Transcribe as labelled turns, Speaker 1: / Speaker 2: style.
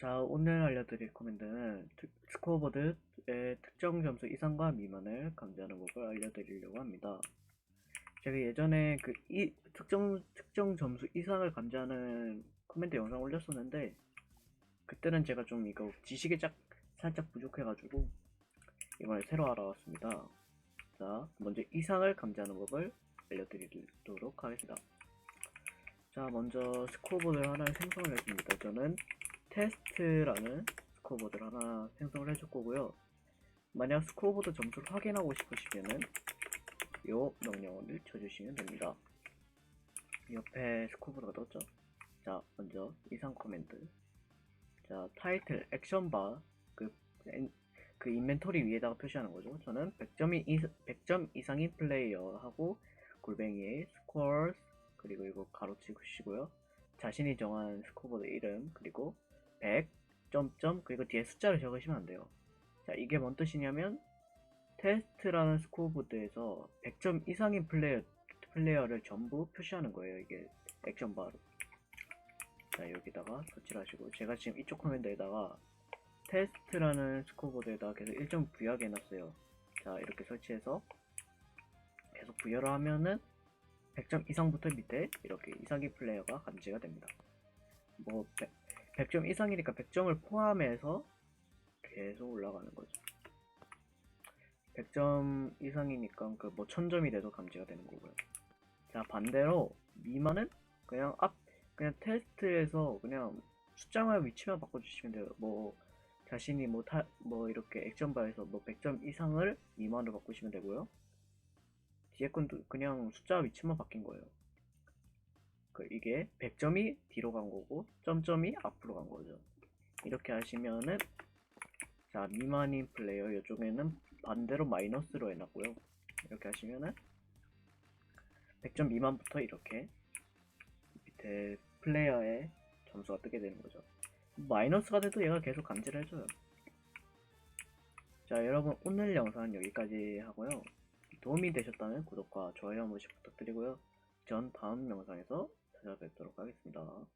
Speaker 1: 자, 오늘 알려드릴 코멘트는 특- 스코어보드의 특정 점수 이상과 미만을 감지하는 법을 알려드리려고 합니다. 제가 예전에 그 이, 특정, 특정 점수 이상을 감지하는 코멘트 영상 올렸었는데, 그때는 제가 좀 이거 지식이 짝, 살짝 부족해가지고, 이번에 새로 알아왔습니다. 자, 먼저 이상을 감지하는 법을 알려드리도록 하겠습니다. 자, 먼저 스코어보드를 하나 생성을 했습니다. 저는 테스트라는 스코어보드를 하나 생성을 해줄 거고요. 만약 스코어보드 점수를 확인하고 싶으시면은 요 명령어를 쳐주시면 됩니다. 옆에 스코어보드가 떴죠? 자, 먼저 이상 코멘트. 자, 타이틀, 액션바, 그, 엔- 그 인벤토리 위에다가 표시하는 거죠. 저는 100점이, 100점 이상인 플레이어하고 골뱅이의 스코어스, 그리고 이거 가로치시고요. 자신이 정한 스코어보드 이름, 그리고 100, 점점, 그리고 뒤에 숫자를 적으시면 안 돼요. 자, 이게 뭔 뜻이냐면, 테스트라는 스코어보드에서 100점 이상인 플레이어, 플레이어를 전부 표시하는 거예요. 이게 액션바로. 자, 여기다가 터치를 하시고, 제가 지금 이쪽 코멘트에다가 테스트라는 스코어보드에다가 계속 1점 부여하게 해놨어요. 자, 이렇게 설치해서 계속 부여를 하면은 100점 이상부터 밑에 이렇게 이상의 플레이어가 감지가 됩니다. 뭐 100, 점 이상이니까 100점을 포함해서 계속 올라가는 거죠. 100점 이상이니까 그 뭐 1000점이 돼도 감지가 되는 거고요. 자, 반대로 미만은 그냥 앞 그냥 테스트에서 그냥 숫자만 위치만 바꿔 주시면 돼요. 뭐 자신이 뭐 타, 뭐 이렇게 액션바에서 뭐 100점 이상을 미만으로 바꾸시면 되고요. 뒤에 건도 그냥 숫자 위치만 바뀐 거예요. 그 이게 100점이 뒤로 간 거고 점점이 앞으로 간 거죠. 이렇게 하시면은 자 미만인 플레이어 이쪽에는 반대로 마이너스로 해놨고요. 이렇게 하시면은 100점 미만부터 이렇게 밑에 플레이어의 점수가 뜨게 되는 거죠. 마이너스가 돼도 얘가 계속 감지를 해줘요. 자 여러분 오늘 영상은 여기까지 하고요. 도움이 되셨다면 구독과 좋아요 한 번씩 부탁드리고요. 전 다음 영상에서 찾아뵙도록 하겠습니다.